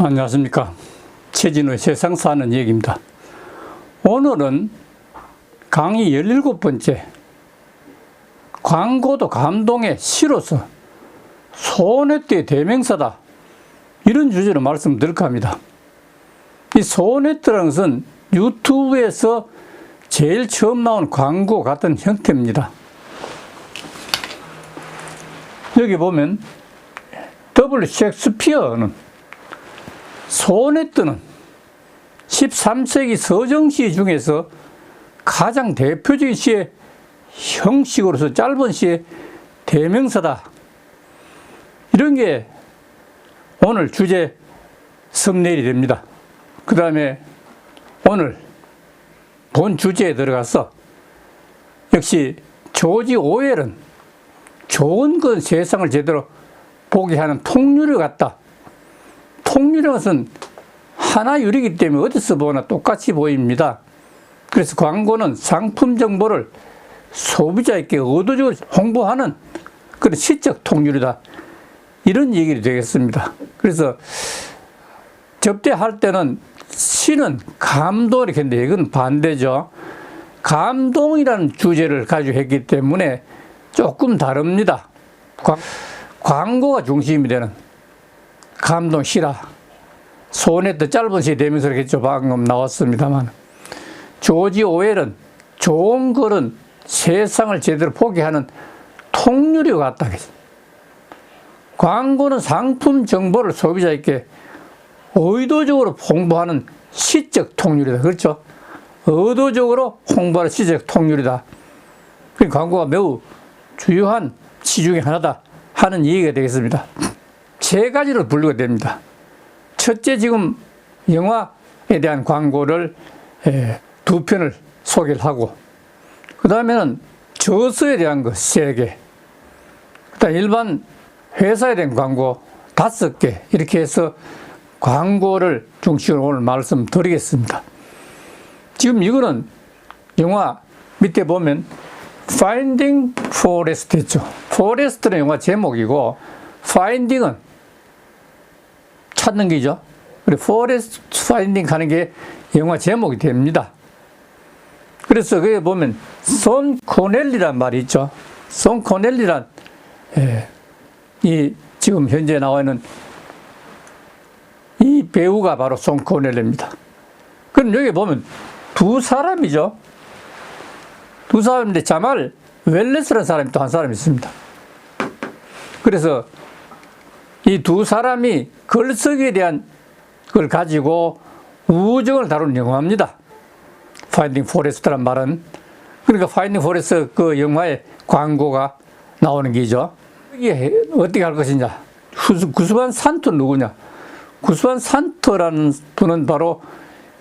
안녕하십니까. 최진우의 세상 사는 얘기입니다. 오늘은 강의 17번째 광고도 감동의 시로서 소네트의 대명사다. 이런 주제로 말씀드릴까 합니다. 이 소네트라는 것은 유튜브에서 제일 처음 나온 광고 같은 형태입니다. 여기 보면 W 셰익스피어는 소네트는 13세기 서정시 중에서 가장 대표적인 시의 형식으로서 짧은 시의 대명사다. 이런 게 오늘 주제 썸네일이 됩니다. 그 다음에 오늘 본 주제에 들어가서 역시 조지 오웰은 좋은 건 세상을 제대로 보게 하는 통유리 같다. 통유리는 것은 하나 유리기 때문에 어디서 보나 똑같이 보입니다. 그래서 광고는 상품 정보를 소비자에게 의도적으로 홍보하는 그런 시적 통유리다. 이런 얘기를 되겠습니다. 그래서 접대할 때는 시는 감동 이렇게 했는데 이건 반대죠. 감동이라는 주제를 가지고 했기 때문에 조금 다릅니다. 광, 광고가 중심이 되는 감동 시라. 소네트 짧은 시 되면서 이렇게 좀 방금 나왔습니다만. 조지 오웰은 좋은 글은 세상을 제대로 보게 하는 통유리 같다. 광고는 상품 정보를 소비자에게 의도적으로 홍보하는 시적 통유리다. 그렇죠? 의도적으로 홍보하는 시적 통유리다. 그 광고가 매우 주요한 시 중에 하나다 하는 얘기가 되겠습니다. 세 가지로 분류가 됩니다. 첫째 지금 영화에 대한 광고를 두 편을 소개를 하고 그 다음에는 저서에 대한 것 세 개, 그다음 일반 회사에 대한 광고 다섯 개 이렇게 해서 광고를 중심으로 오늘 말씀드리겠습니다. 지금 이거는 영화 밑에 보면 Finding Forest 있죠. Forest는 영화 제목이고 Finding은 찾는 게죠. 그리고 Forest Finding 하는 게 영화 제목이 됩니다. 그래서 거기에 보면 손 코넬리란 말이 있죠. 손 코넬리란 예, 이 지금 현재 나와 있는 이 배우가 바로 손 코넬리입니다. 그럼 여기 보면 두 사람이죠. 두 사람인데 자말 웰레스라는 사람이 또 한 사람이 있습니다. 그래서 이 두 사람이 글쓰기에 대한 걸 가지고 우정을 다루는 영화입니다. 파인딩 포레스트란 말은 그러니까 파인딩 포레스트 그 영화의 광고가 나오는 게죠. 이게 어떻게 할 것이냐? 구스반 산토 누구냐? 구스반 산토라는 분은 바로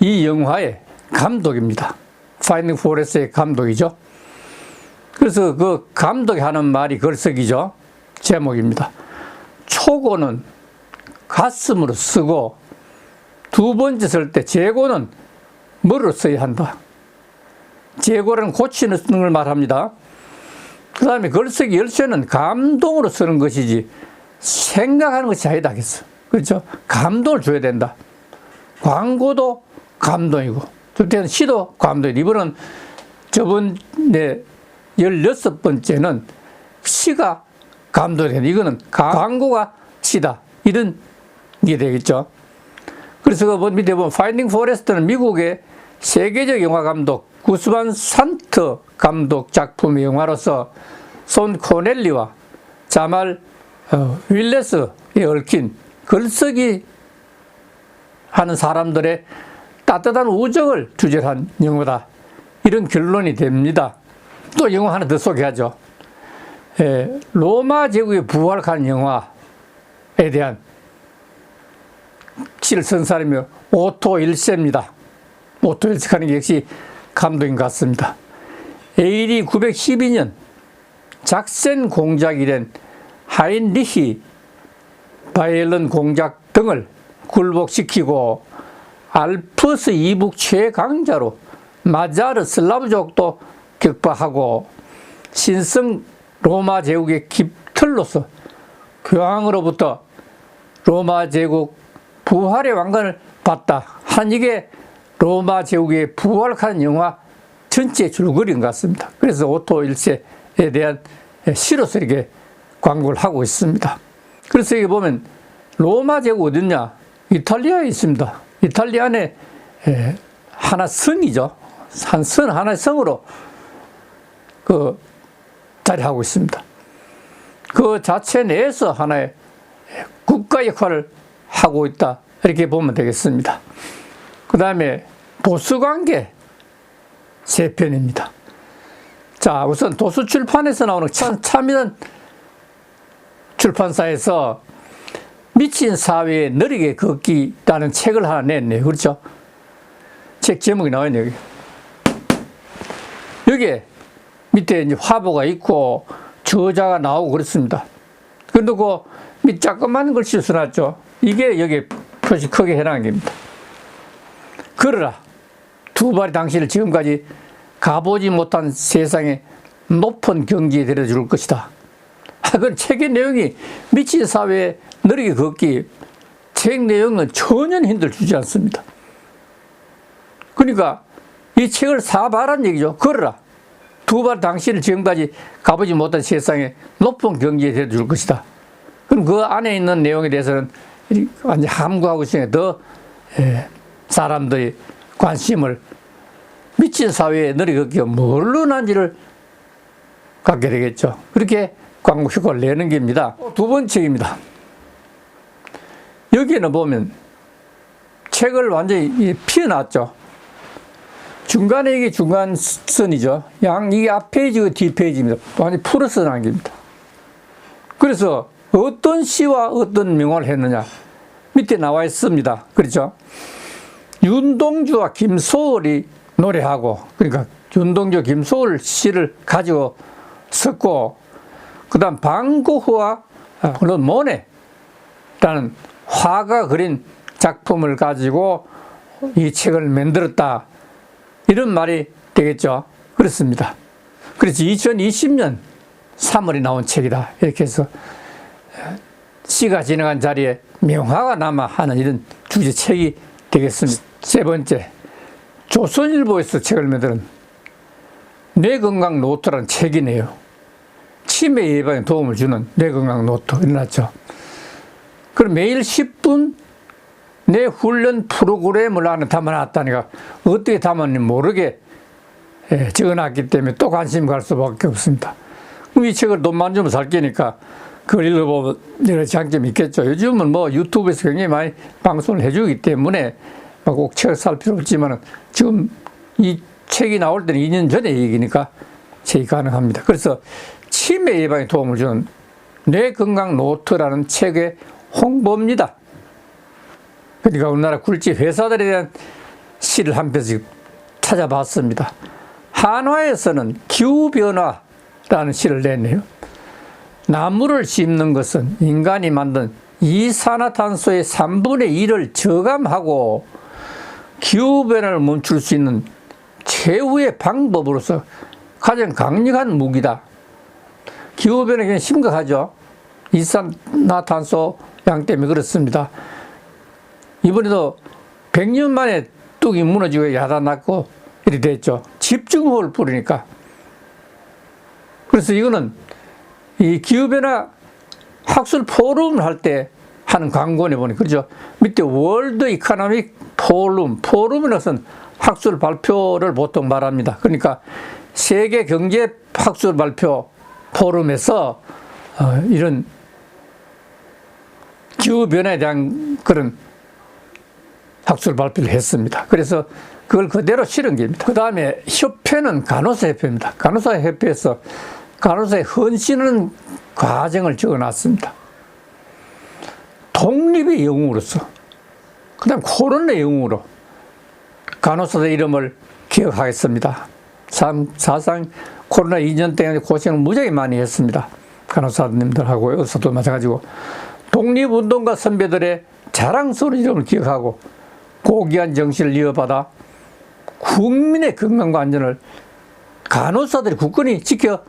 이 영화의 감독입니다. 파인딩 포레스트의 감독이죠. 그래서 그 감독이 하는 말이 글쓰기죠. 제목입니다. 초고는 가슴으로 쓰고 두 번째 쓸 때 재고는 머리로 써야 한다. 재고는 고치는 걸 말합니다. 그 다음에 글쓰기 열쇠는 감동으로 쓰는 것이지 생각하는 것이 아니다 하겠어. 그렇죠? 감동을 줘야 된다. 광고도 감동이고, 그때는 시도 감동이고, 이번은 저번에 16번째는 시가 감동이 된다. 이거는 광고가 시다. 이런 게 되겠죠. 그래서 그 밑에 보면 파인딩 포레스트는 미국의 세계적 영화 감독 구스반 산트 감독 작품의 영화로서 손 코넬리와 자말 어, 윌레스에 얽힌 글쓰기 하는 사람들의 따뜻한 우정을 주제로 한 영화다. 이런 결론이 됩니다. 또 영화 하나 더 소개하죠. 예, 로마 제국의 부활한 영화에 대한 쓴 사람이 오토 1세입니다. 오토 1세 하는 게 역시 감독인 것 같습니다. AD 912년 작센 공작이 된 하인리히 바이엘른 공작 등을 굴복시키고 알프스 이북 최강자로 마자르 슬라브족도 격파하고 신성 로마 제국의 깃털로서 교황으로부터 로마 제국 부활의 왕관을 받다. 한 이게 로마 제국의 부활하는 영화 전체 줄거리인 것 같습니다. 그래서 오토 1세에 대한 시로서 이렇게 광고를 하고 있습니다. 그래서 여기 보면 로마 제국 어딨냐? 이탈리아에 있습니다. 이탈리아 안에 에, 하나 성이죠. 한 성, 하나의 성으로 그 자리하고 있습니다. 그 자체 내에서 하나의 국가 역할을 하고 있다. 이렇게 보면 되겠습니다. 그 다음에 보수관계 세 편입니다. 자, 우선 도수출판에서 나오는 참, 참이란 출판사에서 미친 사회에 느리게 걷기라는 책을 하나 냈네요. 그렇죠? 책 제목이 나와요, 여기. 밑에 이제 화보가 있고 저자가 나오고 그렇습니다. 그런데 그 밑 자그마한 글씨를 써놨죠. 이게 여기 표시 크게 해놓은 겁니다. 걸어라. 두 발이 당신을 지금까지 가보지 못한 세상의 높은 경지에 데려줄 것이다. 아, 그건 책의 내용이 미친 사회에 느리게 걷기 책 내용은 전혀 힘들 주지 않습니다. 그러니까 이 책을 사봐란 얘기죠. 걸어라. 두 발 당신을 지금까지 가보지 못한 세상에 높은 경지에 데려줄 것이다. 그럼 그 안에 있는 내용에 대해서는 완전 함구하고 있으니까 더 예, 사람들이 관심을 미친 사회에 느리게 뭘로 난지를 갖게 되겠죠. 그렇게 광고 효과를 내는 겁니다. 두 번째입니다. 여기는 보면 책을 완전히 피어났죠. 중간에 이게 중간선이죠. 양, 이게 앞 페이지고 뒤 페이지입니다. 완전히 풀어서 남깁니다. 그래서 어떤 시와 어떤 명화를 했느냐. 밑에 나와 있습니다. 그렇죠? 윤동주와 김소월이 노래하고, 그러니까 윤동주, 김소월 시를 가지고 썼고, 그 다음 방고흐와 물론 모네라는 화가 그린 작품을 가지고 이 책을 만들었다. 이런 말이 되겠죠. 그렇습니다. 그래서 2020년 3월에 나온 책이다. 이렇게 해서 시가 지나간 자리에 명화가 남아 하는 이런 주제 책이 되겠습니다. 세 번째, 조선일보에서 책을 만드는 뇌 건강 노트라는 책이네요. 치매 예방에 도움을 주는 뇌 건강 노트 일어났죠. 그럼 매일 10분 내 훈련 프로그램을 안에 담아놨다니까 어떻게 담았는지 모르게 예, 적어놨기 때문에 또 관심 갈 수밖에 없습니다. 그럼 이 책을 돈만 주면 살 게니까 그걸 읽어보면 여러 장점이 있겠죠. 요즘은 뭐 유튜브에서 굉장히 많이 방송을 해주기 때문에 꼭 책을 살 필요 없지만 지금 이 책이 나올 때는 2년 전에 얘기니까 책이 가능합니다. 그래서 치매 예방에 도움을 주는 뇌 건강 노트라는 책의 홍보입니다. 그러니까 우리나라 굴집 회사들에 대한 시를 한 편씩 찾아봤습니다. 한화에서는 기후변화라는 시를 냈네요. 나무를 심는 것은 인간이 만든 이산화탄소의 3분의 1을 저감하고 기후변화를 멈출 수 있는 최후의 방법으로서 가장 강력한 무기다. 기후변화가 심각하죠. 이산화탄소 양 때문에 그렇습니다. 이번에도 100년 만에 뚝이 무너지고 야단났고 이렇게 됐죠. 집중호우를 뿌리니까. 그래서 이거는 이 기후변화 학술 포럼을 할때 하는 광고에 보니 그죠. 밑에 월드 이카노믹 포럼, 것은 학술 발표를 보통 말합니다. 그러니까 세계 경제 학술 발표 포럼에서 어, 이런 기후변화에 대한 그런 학술 발표를 했습니다. 그래서 그걸 그대로 실은 겁니다. 그 다음에 협회는 간호사 협회입니다. 간호사 협회에서 간호사의 헌신하는 과정을 적어 놨습니다. 독립의 영웅으로서, 그 다음 코로나의 영웅으로 간호사의 이름을 기억하겠습니다. 참, 사상 코로나 2년 때문에 고생을 무지하게 많이 했습니다. 간호사님들하고 의사도 마찬가지고. 독립운동가 선배들의 자랑스러운 이름을 기억하고 고귀한 정신을 이어받아 국민의 건강과 안전을 간호사들이 굳건히 지켜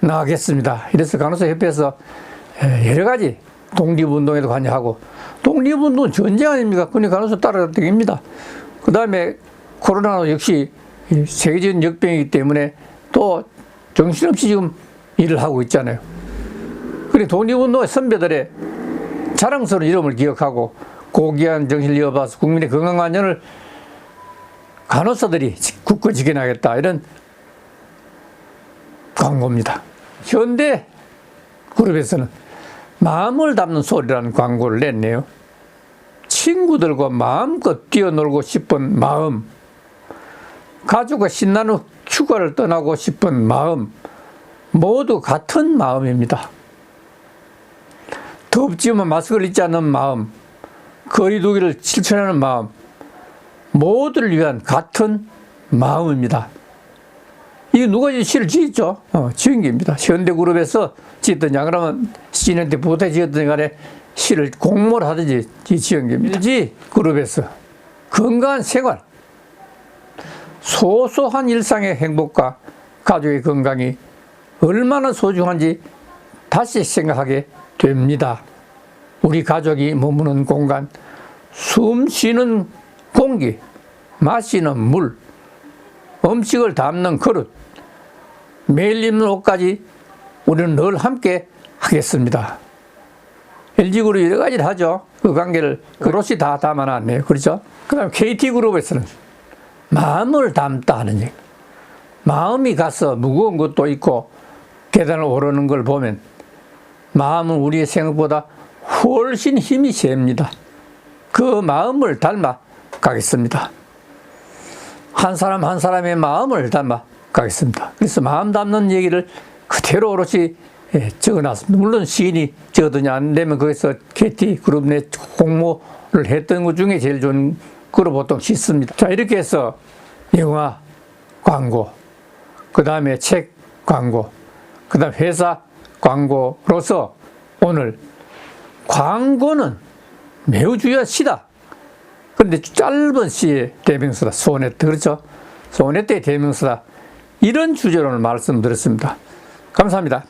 나가겠습니다. 이래서 간호사 협회에서 에, 여러 가지 독립운동에도 관여하고 독립운동은 전쟁 아닙니까? 그러니까 간호사 따라다닙니다. 그 다음에 코로나 역시 이 세계적인 역병이기 때문에 또 정신없이 지금 일을 하고 있잖아요. 그래 독립운동의 선배들의 자랑스러운 이름을 기억하고 고귀한 정신을 이어봐서 국민의 건강 안전을 간호사들이 굳건히 지켜나겠다 이런 광고입니다. 현대 그룹에서는 마음을 담는 소리라는 광고를 냈네요. 친구들과 마음껏 뛰어놀고 싶은 마음, 가족과 신나는 휴가를 떠나고 싶은 마음, 모두 같은 마음입니다. 덥지만 마스크를 잊지 않는 마음, 거리 두기를 실천하는 마음, 모두를 위한 같은 마음입니다. 이게 누가 이 시를 지었죠? 어, 지은 게입니다. 현대그룹에서 지었더냐, 그러면 시인한테 부탁 지었더니 간에 시를 공모를 하든지 이 지은 게입니다. 그룹에서 건강한 생활, 소소한 일상의 행복과 가족의 건강이 얼마나 소중한지 다시 생각하게 됩니다. 우리 가족이 머무는 공간, 숨 쉬는 공기, 마시는 물, 음식을 담는 그릇, 매일 입는 옷까지 우리는 늘 함께 하겠습니다. LG그룹 여러 가지를 하죠. 그 관계를 그릇이 다 담아놨네요. 그렇죠? 그 다음 KT그룹에서는 마음을 담다 하는 얘기. 마음이 가서 무거운 것도 있고 계단을 오르는 걸 보면 마음은 우리의 생각보다 훨씬 힘이 셉니다. 그 마음을 닮아 가겠습니다. 한 사람 한 사람의 마음을 담아 가겠습니다. 그래서 마음 담는 얘기를 그대로 오롯이 예, 적어놨습니다. 물론 시인이 적어드냐 안 되면 거기서 KT 그룹 내 공모를 했던 것 중에 제일 좋은 거로 보통 씻습니다. 자 이렇게 해서 영화 광고, 그 다음에 책 광고, 그 다음 회사 광고로서 오늘 광고는 매우 중요한 시다. 그런데 짧은 시의 대명사다. 소네트. 그렇죠? 소네트의 대명사다. 이런 주제로 말씀드렸습니다. 감사합니다.